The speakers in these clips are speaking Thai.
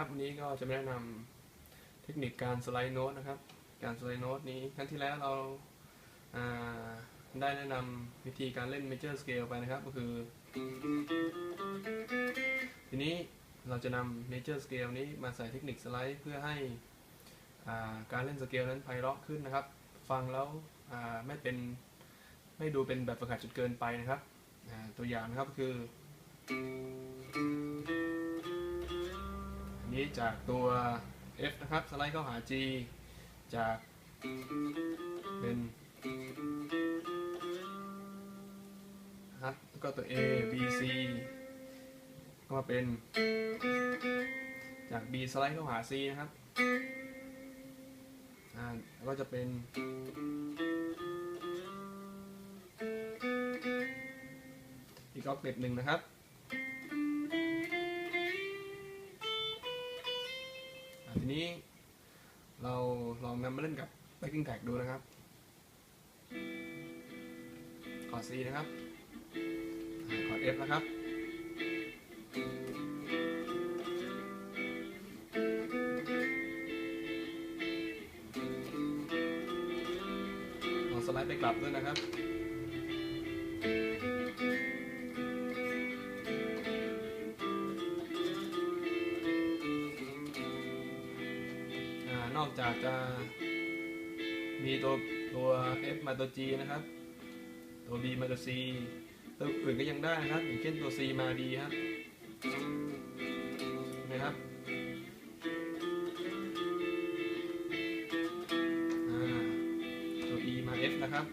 ครับวันนี้ก็จะมาแนะนำเทคนิคการสไลด์โน้ตนะครับ การสไลด์โน้ตนี้ครั้งที่แล้วเราาได้แนะนำวิธีการเล่น major scale ไปนะครับ ก็คือ ทีนี้เราจะนำ major scale นี้มาใส่เทคนิคสไลด์เพื่อให้อ่าการเล่นสเกลนั้นไพเราะขึ้นนะครับ ฟังแล้วไม่เป็นไม่ดูเป็นแบบฝึกหัดจนเกินไปนะครับตัวอย่างนะครับก็คือ นี้จากตัว F นะครับ สไลด์เข้าหา G จากเป็นฮัทแล้วก็ตัว A B C ก็มาเป็น จาก B สไลด์เข้าหา C นะครับอ่าก็จะเป็นอีกออกเต็ปหนึ่งนะครับ นี้ เราลองนำมาเล่นกับ backing tag ดูนะครับคอร์ด C นะครับคอร์ด F นะครับลองสไลด์ไปกลับด้วยนะครับ นอกจากจะมีตัวตัว F มาตัว G นะครับ ตัว B มาตัว C ตัวอื่นก็ยังได้นะครับ อย่างเช่นตัว C มา D ครับนะครับตัว E มา F นะครับ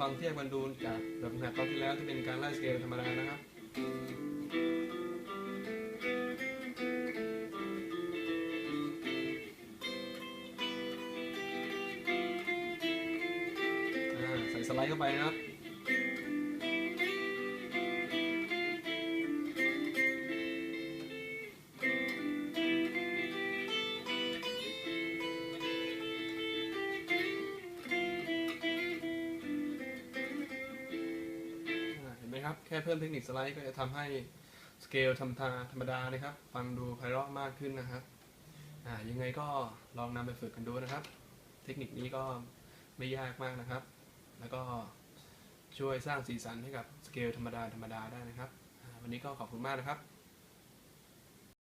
อ่ามาฟังเทียบกันดูจากแบบแมตช์ตอนที่แล้วที่เป็นการไล่สเกลธรรมดานะครับใส่สไลด์เข้าไปนะครับ นไหมครับ แค่เพิ่มเทคนิคสไลด์ก็จะทำให้สเกลธรรมดาธรรมดานะครับ ฟังดูไพเราะมากขึ้นนะครับอ่ายังไงก็ลองนำไปฝึกกันดูนะครับ เทคนิคนี้ก็ไม่ยากมากนะครับ แล้วก็ช่วยสร้างสีสันให้กับสเกลธรรมดาธรรมดาได้นะครับ วันนี้ก็ขอบคุณมากนะครับ